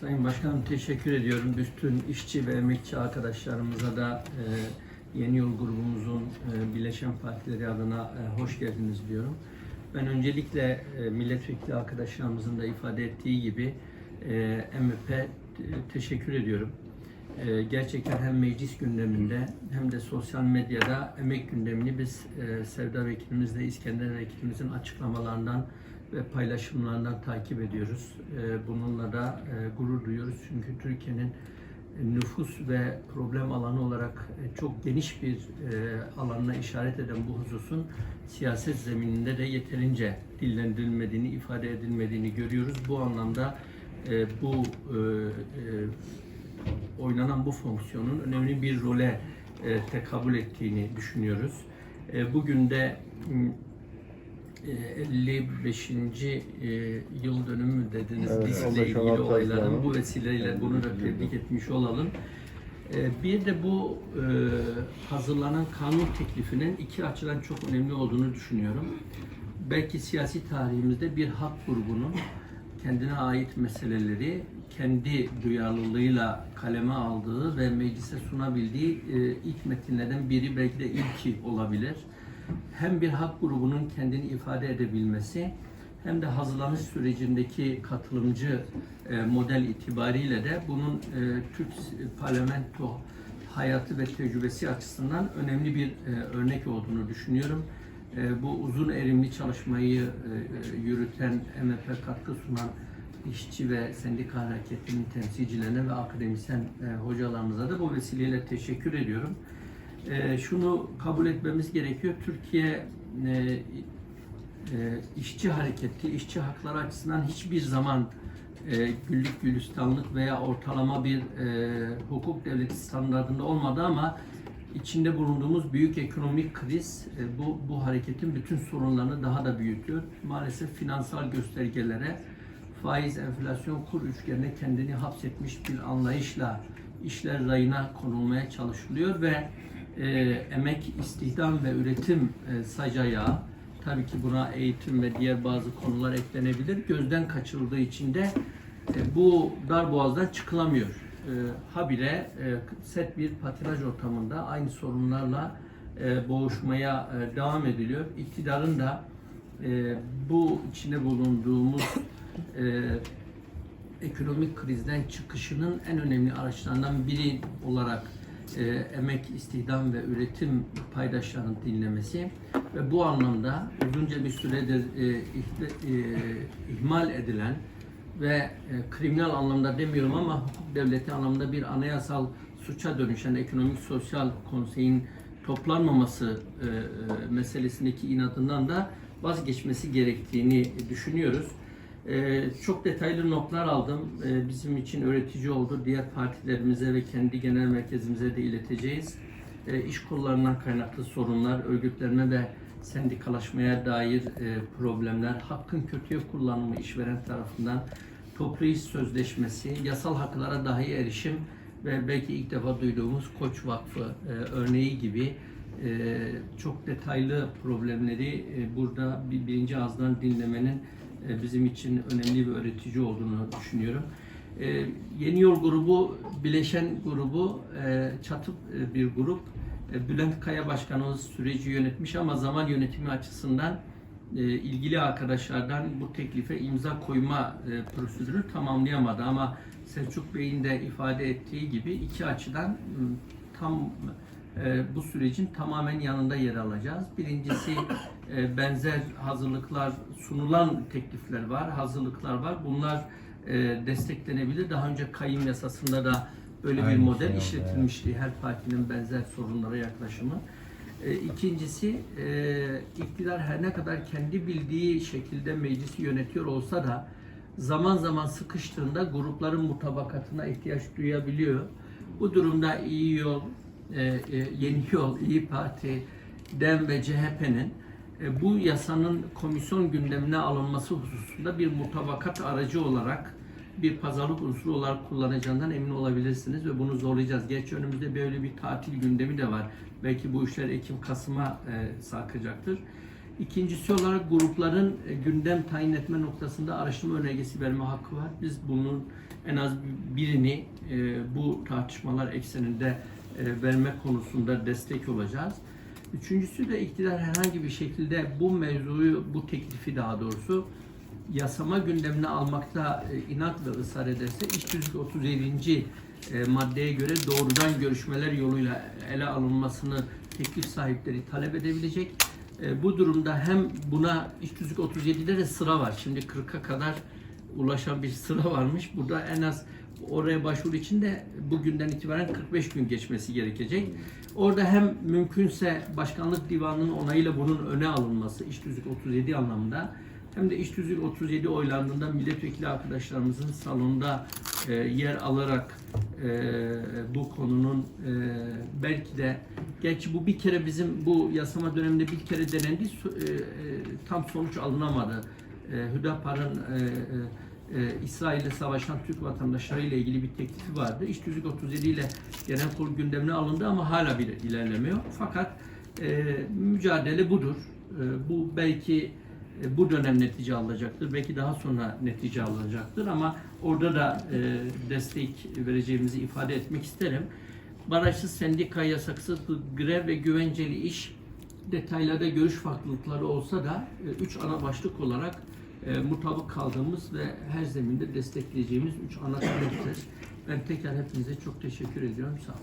Sayın Başkanım teşekkür ediyorum. Bütün işçi ve emekçi arkadaşlarımıza da e, Yeni Yol grubumuzun e, Birleşen Partileri adına e, hoş geldiniz diyorum. Ben öncelikle e, milletvekili arkadaşlarımızın da ifade ettiği gibi e, MHP te- teşekkür ediyorum. E, gerçekten hem meclis gündeminde hem de sosyal medyada emek gündemini biz e, Sevda Vekilimizle İskender Vekilimizin açıklamalarından ve paylaşımlarından takip ediyoruz. E, bununla da e, gurur duyuyoruz çünkü Türkiye'nin nüfus ve problem alanı olarak e, çok geniş bir e, alanına işaret eden bu hususun siyaset zemininde de yeterince dillendirilmediğini, ifade edilmediğini görüyoruz. Bu anlamda e, bu e, e, oynanan bu fonksiyonun önemli bir role e, tekabül ettiğini düşünüyoruz. E, bugün de e, 55. e, yıl dönümü dediniz Evet, 15 ilgili olayların bu vesileyle bunu da tebrik etmiş olalım. E, Bir de bu e, hazırlanan kanun teklifinin iki açıdan çok önemli olduğunu düşünüyorum. Belki siyasi tarihimizde bir hak grubunun kendine ait meseleleri kendi duyarlılığıyla kaleme aldığı ve meclise sunabildiği e, ilk metinlerden biri belki de ilki olabilir. Hem bir hak grubunun kendini ifade edebilmesi hem de hazırlanış sürecindeki katılımcı e, model itibariyle de bunun e, Türk parlamento hayatı ve tecrübesi açısından önemli bir e, örnek olduğunu düşünüyorum. Bu uzun erimli çalışmayı yürüten, MHP katkı sunan işçi ve sendika hareketinin temsilcilerine ve akademisyen hocalarımıza da bu vesileyle teşekkür ediyorum. E, şunu kabul etmemiz gerekiyor. Türkiye e, e, işçi hareketi, işçi hakları açısından hiçbir zaman e, güllük gülistanlık veya ortalama bir e, hukuk devleti standartında olmadı ama içinde bulunduğumuz büyük ekonomik kriz bu bu hareketin bütün sorunlarını daha da büyütüyor. Maalesef finansal göstergelere faiz, enflasyon, kur üçgenine kendini hapsetmiş bir anlayışla işler rayına konulmaya çalışılıyor ve e, emek, istihdam ve üretim e, sacayağı tabii ki buna eğitim ve diğer bazı konular eklenebilir. Gözden kaçırıldığı için de e, bu dar boğazdan çıkılamıyor. E, habire e, set bir patinaj ortamında aynı sorunlarla e, boğuşmaya e, devam ediliyor. İktidarın da e, bu içinde bulunduğumuz e, ekonomik krizden çıkışının en önemli araçlarından biri olarak e, emek, istihdam ve üretim paydaşlarının dinlemesi ve bu anlamda uzunca bir süredir e, ihle- e, ihmal edilen ve e, kriminal anlamda demiyorum ama hukuk devleti anlamda bir anayasal suça dönüşen ekonomik sosyal konseyin toplanmaması e, e, meselesindeki inadından da vazgeçmesi gerektiğini düşünüyoruz. Ee, çok detaylı notlar aldım. Ee, bizim için öğretici oldu. Diğer partilerimize ve kendi genel merkezimize de ileteceğiz. Ee, iş kollarından kaynaklı sorunlar, örgütlenme ve sendikalaşmaya dair e, problemler, hakkın kötüye kullanımı işveren tarafından, toplu iş sözleşmesi, yasal haklara dahi erişim ve belki ilk defa duyduğumuz Koç Vakfı e, örneği gibi e, çok detaylı problemleri e, burada bir, birinci ağızdan dinlemenin bizim için önemli bir öğretici olduğunu düşünüyorum. E, Yeni Yol grubu, bileşen grubu e, çatı e, bir grup. E, Bülent Kaya Başkanımız süreci yönetmiş ama zaman yönetimi açısından e, ilgili arkadaşlardan bu teklife imza koyma e, prosedürü tamamlayamadı ama Selçuk Bey'in de ifade ettiği gibi iki açıdan m, tam e, bu sürecin tamamen yanında yer alacağız. Birincisi e, benzer hazırlıklar sunulan teklifler var, hazırlıklar var. Bunlar e, desteklenebilir. Daha önce kayım yasasında da böyle bir Aynı model şey işletilmişti. Her partinin benzer sorunlara yaklaşımı. E, İkincisi, e, iktidar her ne kadar kendi bildiği şekilde meclisi yönetiyor olsa da zaman zaman sıkıştığında grupların mutabakatına ihtiyaç duyabiliyor. Bu durumda iyi yol, e, e, yeni yol, iyi Parti, DEM ve CHP'nin e, bu yasanın komisyon gündemine alınması hususunda bir mutabakat aracı olarak bir pazarlık unsuru olarak kullanacağından emin olabilirsiniz ve bunu zorlayacağız. Geç önümüzde böyle bir tatil gündemi de var. Belki bu işler Ekim-Kasım'a e, sarkacaktır. İkincisi olarak grupların gündem tayin etme noktasında araştırma önergesi verme hakkı var. Biz bunun en az birini bu tartışmalar ekseninde verme konusunda destek olacağız. Üçüncüsü de iktidar herhangi bir şekilde bu mevzuyu, bu teklifi daha doğrusu yasama gündemine almakta e, inat ve ısrar ederse iş tüzük 37. e, maddeye göre doğrudan görüşmeler yoluyla ele alınmasını teklif sahipleri talep edebilecek. E, bu durumda hem buna iş tüzük 37'de de sıra var. Şimdi 40'a kadar ulaşan bir sıra varmış. Burada en az oraya başvuru için de bugünden itibaren 45 gün geçmesi gerekecek. Orada hem mümkünse başkanlık divanının onayıyla bunun öne alınması iş tüzük 37 anlamında hem de iş tüzüğü 37 oylandığında milletvekili arkadaşlarımızın salonda e, yer alarak e, bu konunun e, belki de gerçi bu bir kere bizim bu yasama döneminde bir kere denendi e, e, tam sonuç alınamadı. E, Hüdapar'ın e, e, e, İsrail'le savaşan Türk vatandaşları ile ilgili bir teklifi vardı. İş tüzük 37 ile genel kurul gündemine alındı ama hala bir ilerlemiyor. Fakat e, mücadele budur. E, bu belki e, bu dönem netice alacaktır. Belki daha sonra netice alacaktır ama orada da e, destek vereceğimizi ifade etmek isterim. Barajsız sendika, yasaksız grev ve güvenceli iş detaylarda görüş farklılıkları olsa da e, üç ana başlık olarak e, mutabık kaldığımız ve her zeminde destekleyeceğimiz üç ana taleptir. Ben tekrar hepinize çok teşekkür ediyorum. Sağ olun.